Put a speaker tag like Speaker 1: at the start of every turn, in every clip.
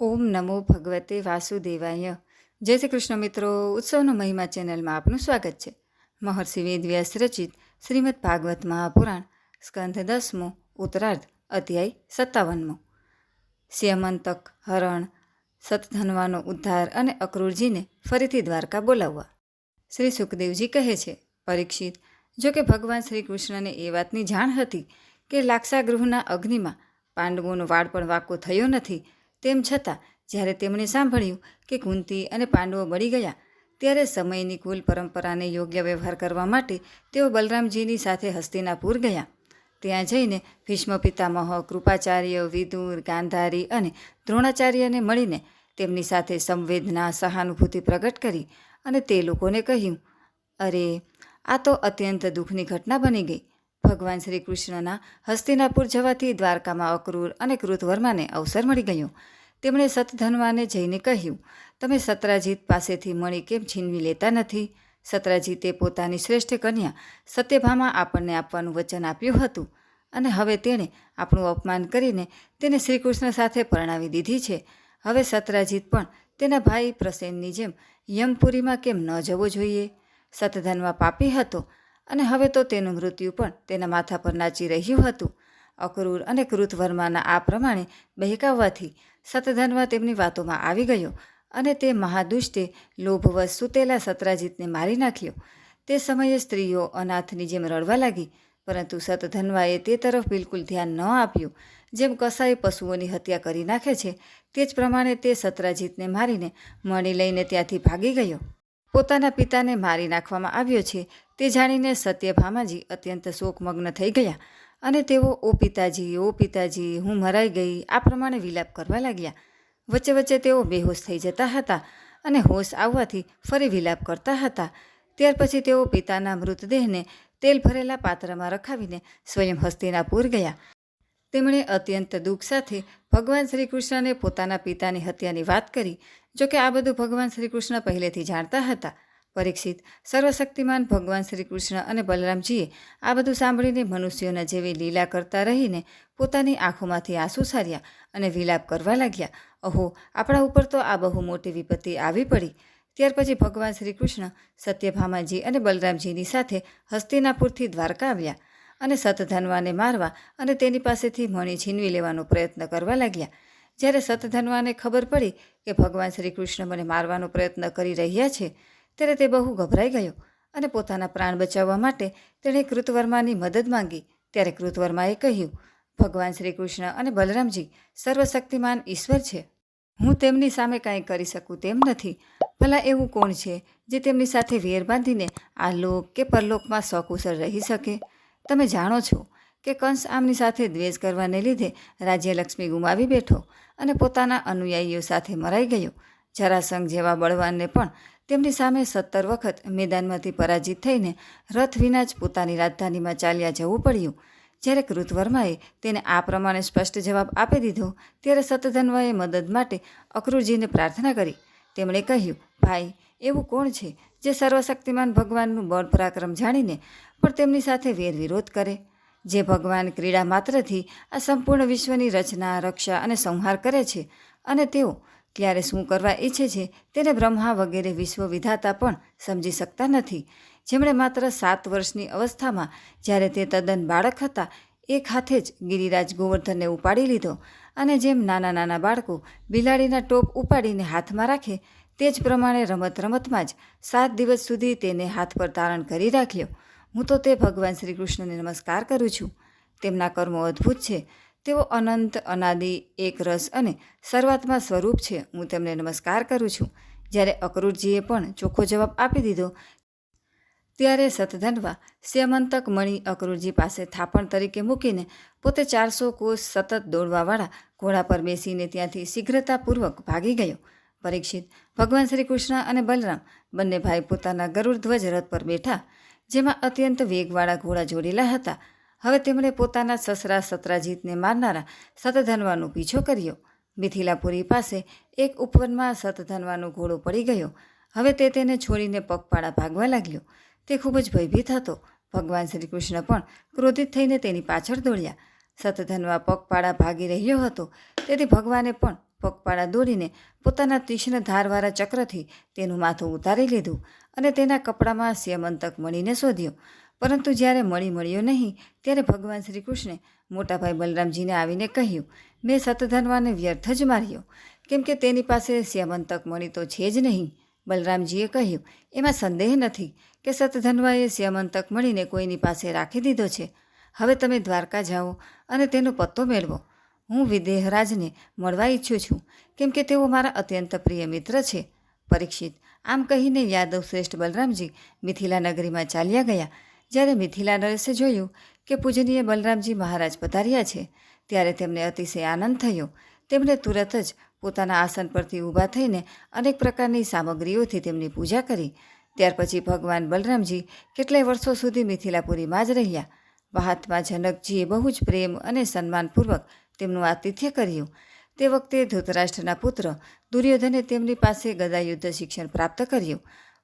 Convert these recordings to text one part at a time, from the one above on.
Speaker 1: ઓમ નમો ભગવતે વાસુદેવાય. જય શ્રી કૃષ્ણ મિત્રો, ઉત્સવનો મહિમા ચેનલમાં આપનું સ્વાગત છે. મહર્ષિ વેદવ્યાસ રચિત શ્રીમદ ભાગવત મહાપુરાણ સ્કંધ દસમો, ઉત્તરાર્ધ, અધ્યાય સત્તાવનમો. સ્યમંતક, હરણ, સતધનવાનો ઉદ્ધાર અને અક્રૂરજીને ફરીથી દ્વારકા બોલાવવા. શ્રી સુખદેવજી કહે છે, પરીક્ષિત જો કે ભગવાન શ્રી કૃષ્ણને એ વાતની જાણ હતી કે લાક્ષાગૃહના અગ્નિમાં પાંડવોનો વાળ પણ વાકો થયો નથી તેમ છતાં, જ્યારે તેમણે સાંભળ્યું કે કુંતી અને પાંડવો બળી ગયા, ત્યારે સમયની કુલ પરંપરાને યોગ્ય વ્યવહાર કરવા માટે તેઓ બલરામજીની સાથે હસ્તિનાપુર ગયા. ત્યાં જઈને ભીષ્મ પિતામહ કૃપાચાર્ય, વિદુર, ગાંધારી અને દ્રોણાચાર્યને મળીને તેમની સાથે સંવેદના, સહાનુભૂતિ પ્રગટ કરી અને તે લોકોને કહ્યું, અરે, આ તો અત્યંત દુઃખની ઘટના બની ગઈ. ભગવાન શ્રી કૃષ્ણના હસ્તિનાપુર જવાથી દ્વારકામાં અક્રૂર અને કૃતવર્માને અવસર મળી ગયો. તેમણે સતધનવાને જઈને કહ્યું, તમે સત્રાજીત પાસેથી મણી કેમ છીનવી લેતા નથી? સત્રાજીતે પોતાની શ્રેષ્ઠ કન્યા સત્યભામાં આપણને આપવાનું વચન આપ્યું હતું અને હવે તેણે આપણું અપમાન કરીને તેને શ્રીકૃષ્ણ સાથે પરણાવી દીધી છે. હવે સત્રાજીત પણ તેના ભાઈ પ્રસેનની જેમ યમપુરીમાં કેમ ન જવો જોઈએ? સતધનમાં પાપી હતો અને હવે તો તેનું મૃત્યુ પણ તેના માથા પર નાચી રહ્યું હતું. અક્રૂર અને કૃતવર્માના આ પ્રમાણે બહેકાવવાથી સતધનવા તેમની વાતોમાં આવી ગયો અને તે મહાદુષ્ટે લોભવશ સૂતેલા સતરાજીતને મારી નાખ્યો. તે સમયે સ્ત્રીઓ અનાથની જેમ રડવા લાગી, પરંતુ સતધનવાએ તે તરફ બિલકુલ ધ્યાન ન આપ્યું. જેમ કસાઈ પશુઓની હત્યા કરી નાખે છે, તે જ પ્રમાણે તે સતરાજીતને મારીને મણી લઈને ત્યાંથી ભાગી ગયો. પોતાના પિતાને મારી નાખવામાં આવ્યો છે, તે જાણીને સત્યભામાજી અત્યંત શોકમગ્ન થઈ ગયા અને તેઓ, ઓ પિતાજી ઓ પિતાજી, હું મરાઈ ગઈ. આ પ્રમાણે વિલાપ કરવા લાગ્યા. વચ્ચે વચ્ચે તેઓ બેહોશ થઈ જતા હતા અને હોશ આવવાથી ફરી વિલાપ કરતા હતા. ત્યાર પછી તેઓ પિતાના મૃતદેહને તેલ ભરેલા પાત્રમાં રખાવીને સ્વયં હસ્તિનાપુર ગયા. તેમણે અત્યંત દુઃખ સાથે ભગવાન શ્રી કૃષ્ણને પોતાના પિતાની હત્યાની વાત કરી, જોકે આ બધું ભગવાન શ્રી કૃષ્ણ પહેલેથી જાણતા હતા. પરીક્ષિત. સર્વશક્તિમાન ભગવાન શ્રી કૃષ્ણ અને બલરામજીએ આ બધું સાંભળીને મનુષ્યોના જેવી લીલા કરતા રહીને પોતાની આંખોમાંથી આંસુ સાર્યા અને વિલાપ કરવા લાગ્યા. અહો, આપણા ઉપર તો આ બહુ મોટી વિપત્તિ આવી પડી. ત્યાર પછી ભગવાન શ્રી કૃષ્ણ સત્યભામાજી અને બલરામજીની સાથે હસ્તિનાપુરથી દ્વારકા આવ્યા અને સતધનવાને મારવા અને તેની પાસેથી મણી છીનવી લેવાનો પ્રયત્ન કરવા લાગ્યા. જ્યારે સતધનવાને ખબર પડી કે ભગવાન શ્રી કૃષ્ણ મને મારવાનો પ્રયત્ન કરી રહ્યા છે ત્યારે તે બહુ ગભરાઈ ગયો અને પોતાના પ્રાણ બચાવવા માટે તેણે કૃતવર્માની મદદ માંગી. ત્યારે કૃતવર્માએ કહ્યું, ભગવાન શ્રી કૃષ્ણ અને બલરામજી સર્વશક્તિમાન ઈશ્વર છે. હું તેમની સામે કાંઈ કરી શકું તેમ નથી. ભલા એવું કોણ છે જે તેમની સાથે વેર બાંધીને આ લોક કે પરલોકમાં સકુશળ રહી શકે? તમે જાણો છો કે કંસ આમની સાથે દ્વેષ કરવાને લીધે રાજ્યલક્ષ્મી ગુમાવી બેઠો અને પોતાના અનુયાયીઓ સાથે મરાઈ ગયો. જરાસંઘ જેવા બળવાનને પણ તેમની સામે સત્તર વખત મેદાનમાંથી પરાજિત થઈને રથ વિના જ પોતાની રાજધાનીમાં ચાલ્યા જવું પડ્યું. જ્યારે કૃતવર્માએ તેને આ પ્રમાણે સ્પષ્ટ જવાબ આપી દીધો, ત્યારે સતધન્વાએ મદદ માટે અક્રુરજીને પ્રાર્થના કરી. તેમણે કહ્યું, ભાઈ, એવું કોણ છે જે સર્વશક્તિમાન ભગવાનનું બળ પરાક્રમ જાણીને પણ તેમની સાથે વેર વિરોધ કરે? જે ભગવાન ક્રીડા માત્રથી આ સંપૂર્ણ વિશ્વની રચના, રક્ષા અને સંહાર કરે છે અને તેઓ ક્યારે શું કરવા ઈચ્છે છે તેને બ્રહ્મા વગેરે વિશ્વ વિધાતા પણ સમજી શકતા નથી. જેમણે માત્ર સાત વર્ષની અવસ્થામાં જ્યારે તે તદ્દન બાળક હતા, એક હાથે જ ગિરિરાજ ગોવર્ધનને ઉપાડી લીધો અને જેમ નાના નાના બાળકો બિલાડીના ટોપ ઉપાડીને હાથમાં રાખે, તે જ પ્રમાણે રમત રમતમાં જ સાત દિવસ સુધી તેને હાથ પર ધારણ કરી રાખ્યો. હું તો તે ભગવાન શ્રી કૃષ્ણને નમસ્કાર કરું છું. તેમના કર્મો અદ્ભુત છે. તેઓ અનંત, અનાદિ, એક રસ અને શરૂઆતમાં સ્વરૂપ છે. હું તેમને નમસ્કાર કરું છું. જ્યારે અક્રૂરજીએ પણ ચોખ્ખો જવાબ આપી દીધો, ત્યારે સતધનવા સ્યમંતક મણી અકરૂરજી પાસે થાપણ તરીકે મૂકીને પોતે ચારસો કોષ સતત દોડવાવાળા ઘોડા પર બેસીને ત્યાંથી શીઘ્રતાપૂર્વક ભાગી ગયો. પરીક્ષિત ભગવાન શ્રી કૃષ્ણ અને બલરામ બંને ભાઈ પોતાના ગરુડ ધ્વજ રથ પર બેઠા, જેમાં અત્યંત વેગવાળા ઘોડા જોડેલા હતા. હવે તેમણે પોતાના સસરા સત્રાજીતને મારનારા સતધનવાનો પીછો કર્યો. મિથિલાપુરી પાસે એક ઉપવનમાં સતધનવાનો ઘોડો પડી ગયો. હવે તે તેને છોડીને પગપાળા ભાગવા લાગ્યો. તે ખૂબ જ ભયભીત હતો. ભગવાન શ્રી કૃષ્ણ પણ ક્રોધિત થઈને તેની પાછળ દોડ્યા. સતધનવા પગપાળા ભાગી રહ્યો હતો. તેથી ભગવાને પણ પગપાળા દોડીને પોતાના તીક્ષ્ણ ધારવાળા ચક્રથી તેનું માથું ઉતારી લીધું. અને તેના કપડામાં સ્યમંતક મણીને શોધ્યો. પરંતુ જ્યારે મણી મળ્યો નહીં, ત્યારે ભગવાન શ્રી કૃષ્ણે મોટાભાઈ બલરામજીને આવીને કહ્યું, મેં સતધનવાને વ્યર્થ જ માર્યો. કેમ કે તેની પાસે સ્યમંતક મણી તો છે જ નહીં. બલરામજીએ કહ્યું, એમાં સંદેહ નથી કે સતધનવાએ સ્યમંતક મળીને કોઈની પાસે રાખી દીધો છે. હવે તમે દ્વારકા જાઓ અને તેનો પત્તો મેળવો. હું વિદેહરાજને મળવા ઈચ્છું છું, કેમ કે તેઓ મારા અત્યંત પ્રિય મિત્ર છે. પરીક્ષિત. આમ કહીને યાદવ શ્રેષ્ઠ બલરામજી મિથિલા નગરીમાં ચાલ્યા ગયા. જ્યારે મિથિલા નરેશે જોયું કે પૂજનીય બલરામજી મહારાજ પધાર્યા છે, ત્યારે તેમને અતિશય આનંદ થયો. તેમણે તુરત જ પોતાના આસન પરથી ઊભા થઈને અનેક પ્રકારની સામગ્રીઓથી તેમની પૂજા કરી. ત્યાર પછી ભગવાન બલરામજી કેટલાય વર્ષો સુધી મિથિલાપુરીમાં જ રહ્યા. મહાત્મા જનકજીએ બહુ જ પ્રેમ અને સન્માનપૂર્વક તેમનું આતિથ્ય કર્યું. તે વખતે ધૃતરાષ્ટ્રના પુત્ર દુર્યોધને તેમની પાસે ગદાયુદ્ધ શિક્ષણ પ્રાપ્ત કર્યું.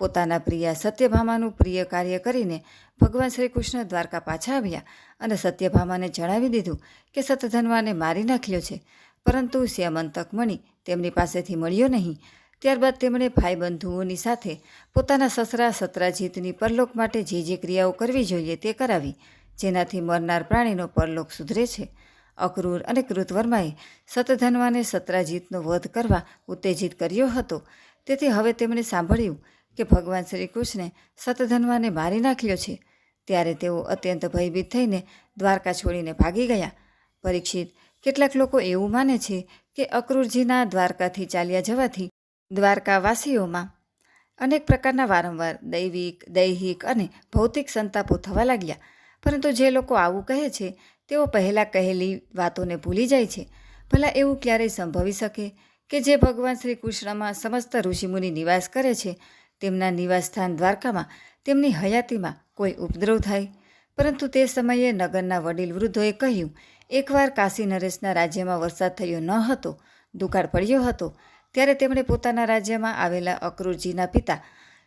Speaker 1: પોતાના પ્રિયા સત્યભામાનું પ્રિય કાર્ય કરીને ભગવાન શ્રી કૃષ્ણ દ્વારકા પાછા આવ્યા અને સત્યભામાને જણાવી દીધું કે સતધનવાને મારી નાખ્યો છે. પરંતુ શ્યામંતક મણી તેમની પાસેથી મળ્યો નહીં. ત્યારબાદ તેમણે ભાઈબંધુઓની સાથે પોતાના સસરા સત્રાજીતની પરલોક માટે જે જે ક્રિયાઓ કરવી જોઈએ તે કરાવી, જેનાથી મરનાર પ્રાણીનો પરલોક સુધરે છે. અક્રૂર અને કૃતવર્માએ સતધનવાને સત્રાજીતનો વધ કરવા ઉત્તેજિત કર્યો હતો. તેથી હવે તેમણે સાંભળ્યું કે ભગવાન શ્રી કૃષ્ણે સતધનવાને મારી નાખ્યો છે. ત્યારે તેઓ અત્યંત ભયભીત થઈને દ્વારકા છોડીને ભાગી ગયા. પરીક્ષિત કેટલાક લોકો એવું માને છે કે અક્રૂરજીના દ્વારકાથી ચાલ્યા જવાથી દ્વારકાવાસીઓમાં અનેક પ્રકારના વારંવાર દૈવિક, દૈહિક અને ભૌતિક સંતાપો થવા લાગ્યા. પરંતુ જે લોકો આવું કહે છે તેઓ પહેલાં કહેલી વાતોને ભૂલી જાય છે. ભલા એવું ક્યારેય સંભવી શકે કે જે ભગવાન શ્રી કૃષ્ણમાં સમસ્ત ઋષિમુનિ નિવાસ કરે છે, તેમના નિવાસસ્થાન દ્વારકામાં, તેમની હયાતીમાં કોઈ ઉપદ્રવ થાય? પરંતુ તે સમયે નગરના વડીલ વૃદ્ધોએ કહ્યું, એકવાર કાશી નરેશના રાજ્યમાં વરસાદ થયો ન હતો, દુકાળ પડ્યો હતો, ત્યારે તેમણે પોતાના રાજ્યમાં આવેલા અક્રુરજીના પિતા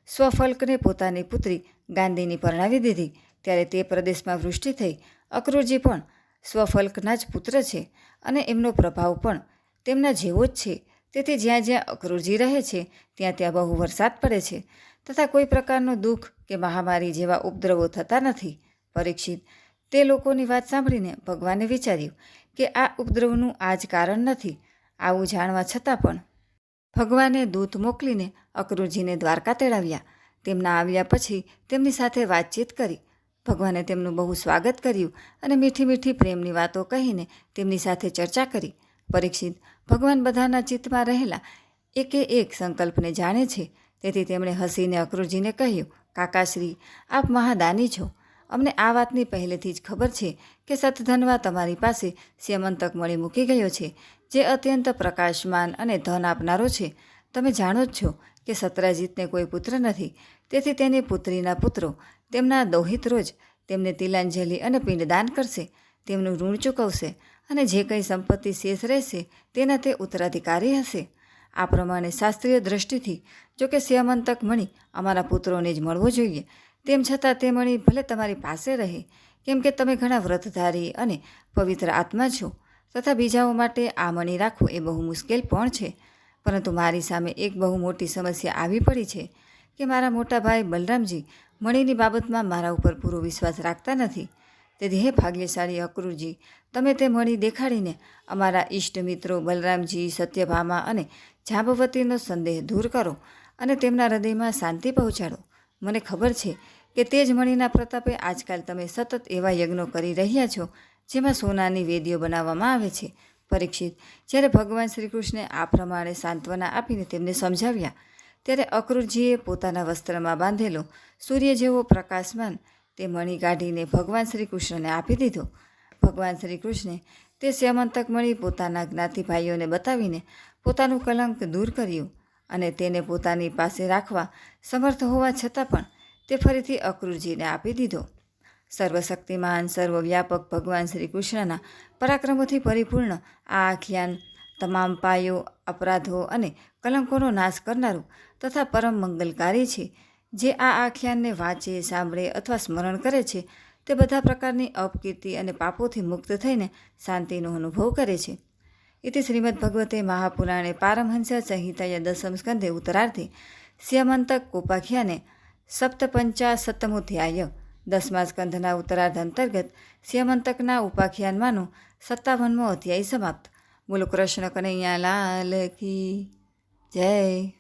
Speaker 1: સ્વફલ્કને પોતાની પુત્રી ગાંધીની પરણાવી દીધી. ત્યારે તે પ્રદેશમાં વૃષ્ટિ થઈ અક્રૂરજી પણ સ્વફલ્કના જ પુત્ર છે અને એમનો પ્રભાવ પણ તેમના જેવો જ છે. તેથી જ્યાં જ્યાં અક્રૂરજી રહે છે, ત્યાં ત્યાં બહુ વરસાદ પડે છે તથા કોઈ પ્રકારનું દુઃખ કે મહામારી જેવા ઉપદ્રવો થતા નથી. પરીક્ષિત તે લોકોની વાત સાંભળીને ભગવાને વિચાર્યું કે આ ઉપદ્રવનું આ જ કારણ નથી, આવું જાણવા છતાં પણ ભગવાને દૂત મોકલીને અક્રૂરજીને દ્વારકા તેડાવ્યા. તેમના આવ્યા પછી તેમની સાથે વાતચીત કરી ભગવાને તેમનું બહુ સ્વાગત કર્યું અને મીઠી મીઠી પ્રેમની વાતો કહીને તેમની સાથે ચર્ચા કરી. પરીક્ષિત ભગવાન બધાના ચિત્તમાં રહેલા એકે એક સંકલ્પને જાણે છે. તેથી તેમણે હસીને અક્રૂરજીને કહ્યું કાકાશ્રી આપ મહાદાની છો. અમને આ વાતની પહેલેથી જ ખબર છે કે સતધનવા તમારી પાસે સ્યમંતક મળી મૂકી ગયો છે, જે અત્યંત પ્રકાશમાન અને ધન આપનારો છે. તમે જાણો જ છો કે સત્રાજીતને કોઈ પુત્ર નથી. તેથી તેની પુત્રીના પુત્રો તેમના દોહિત રોજ તેમને તિલાંજલિ અને પિંડદાન કરશે, તેમનું ઋણ ચૂકવશે અને જે કંઈ સંપત્તિ શેષ રહેશે તેના તે ઉત્તરાધિકારી હશે. આ પ્રમાણે શાસ્ત્રીય દ્રષ્ટિથી જો કે સ્યમંતક મણી અમારા પુત્રોને જ મળવો જોઈએ, તેમ છતાં તે મણી ભલે તમારી પાસે રહે, કેમ કે તમે ઘણા વ્રતધારી અને પવિત્ર આત્મા છો, તથા બીજાઓ માટે આ મણી રાખવું એ બહુ મુશ્કેલ પણ છે, પરંતુ મારી સામે એક બહુ મોટી સમસ્યા આવી પડી છે. કે મારા મોટા ભાઈ બલરામજી મણીની બાબતમાં મારા ઉપર પૂરો વિશ્વાસ રાખતા નથી. તેથી હે ભાગ્યશાળી અક્રૂરજી, તમે તે મણી દેખાડીને અમારા ઈષ્ટ મિત્રો બલરામજી, સત્યભામા અને જાંબવતીનો સંદેહ દૂર કરો અને તેમના હૃદયમાં શાંતિ પહોંચાડો. મને ખબર છે કે તે જ મણીના પ્રતાપે આજકાલ તમે સતત એવા યજ્ઞો કરી રહ્યા છો, જેમાં સોનાની વેદીઓ બનાવવામાં આવે છે. પરીક્ષિત, જ્યારે ભગવાન શ્રી કૃષ્ણે આ પ્રમાણે સાંત્વના આપીને તેમને સમજાવ્યા ત્યારે અક્રૂરજીએ પોતાના વસ્ત્રમાં બાંધેલો સૂર્ય જેવો પ્રકાશમાન તે મણી કાઢીને ભગવાન શ્રી કૃષ્ણને આપી દીધો. ભગવાન શ્રી કૃષ્ણે તે શ્યામંતક મળી પોતાના જ્ઞાતિભાઈઓને બતાવીને પોતાનું કલંક દૂર કર્યું અને તેને પોતાની પાસે રાખવા સમર્થ હોવા છતાં પણ તે ફરીથી અક્રુરજીને આપી દીધો. સર્વશક્તિમાન, સર્વવ્યાપક ભગવાન શ્રી કૃષ્ણના પરાક્રમોથી પરિપૂર્ણ આ આખ્યાન તમામ પાયો, અપરાધો અને કલંકોનો નાશ કરનારું તથા પરમ મંગલકારી છે. જે આ આખ્યાનને વાંચે, સાંભળે અથવા સ્મરણ કરે છે, તે બધા પ્રકારની અપકીર્તિ અને પાપોથી મુક્ત થઈને શાંતિનો અનુભવ કરે છે. ઇતિ શ્રીમદ ભગવતે મહાપુરાણે પારમહંસ સંહિતાયા દસમ સ્કંધે ઉત્તરાર્થે શ્યામંતક કોપાખ્યાને સપ્તપંચા સત્તમોધ્યાય દસમા સ્કંધના ઉત્તરાર્ધ અંતર્ગત શ્યામંતકના ઉપાખ્યાનમાંનો સત્તાવનમો અધ્યાય સમાપ્ત. બોલો કૃષ્ણ કનૈયા લાલ કી જય.